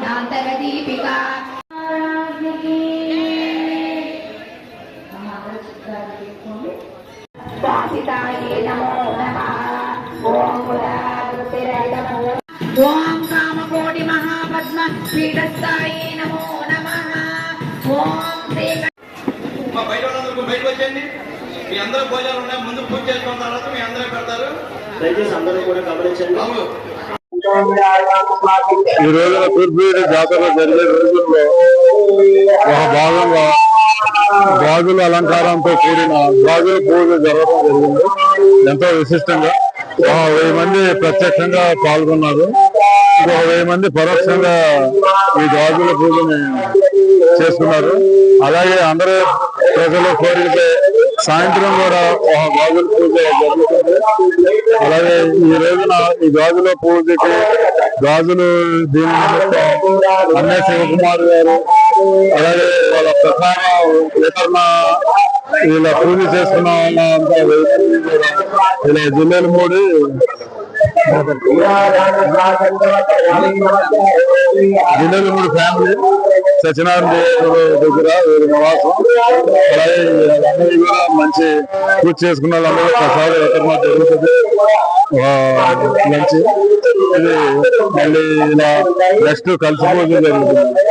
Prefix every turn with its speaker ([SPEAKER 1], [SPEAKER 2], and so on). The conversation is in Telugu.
[SPEAKER 1] త్రికోణాంతర దీపిక ఓం కామకోటి మహాపద్మ పీఠస్థాయే నమో నమః. ఓం శ్రీ
[SPEAKER 2] మా బయట వచ్చేయండి. మీ అందరూ భోజనాలు ఉన్నాయి. ముందు పూజ చేసుకున్న తర్వాత మీ అందరూ పెడతారు.
[SPEAKER 3] దయచేసి అందరూ కూడా గమనించండి.
[SPEAKER 4] ఈ రోజున తూర్పువీడి జాతర జరిగే రోజుల్లో ఒక భాగంగా గాజుల అలంకారంతో కూడిన గాజుల పూజ జరగడం జరిగింది. ఎంతో విశిష్టంగా ఒక వెయ్యి మంది ప్రత్యక్షంగా పాల్గొన్నారు. ఇంకొక వెయ్యి మంది పరోక్షంగా ఈ గాజుల పూజని చేస్తున్నారు అలాగే అందరూ ప్రజలు కోరికతే సాయంత్రం కూడా ఒక గాజుల పూజ జరుగుతుంది. అలాగే ఈ రోజున ఈ గాజుల పూజకి గాజులు దీని నిమిత్తం శివకుమార్ గారు అలాగే వాళ్ళ ప్రధాన వితరణ వీళ్ళ పూజ చేసుకున్న వాళ్ళంతా వెయ్యి ఇలా జిల్లాలు మూడి జిల్లాలు మూడు ఫ్యామిలీ సత్యనారాయణ దగ్గర వీరి నివాసం. అలాగే వీళ్ళందరూ కూడా మంచి పూజ చేసుకున్న వాళ్ళందరూ ప్రసాద ఎక్కడ జరుగుతుంది. మంచి. ఇది మళ్ళీ ఇలా నెక్స్ట్ కలిసి పూజ జరుగుతుంది.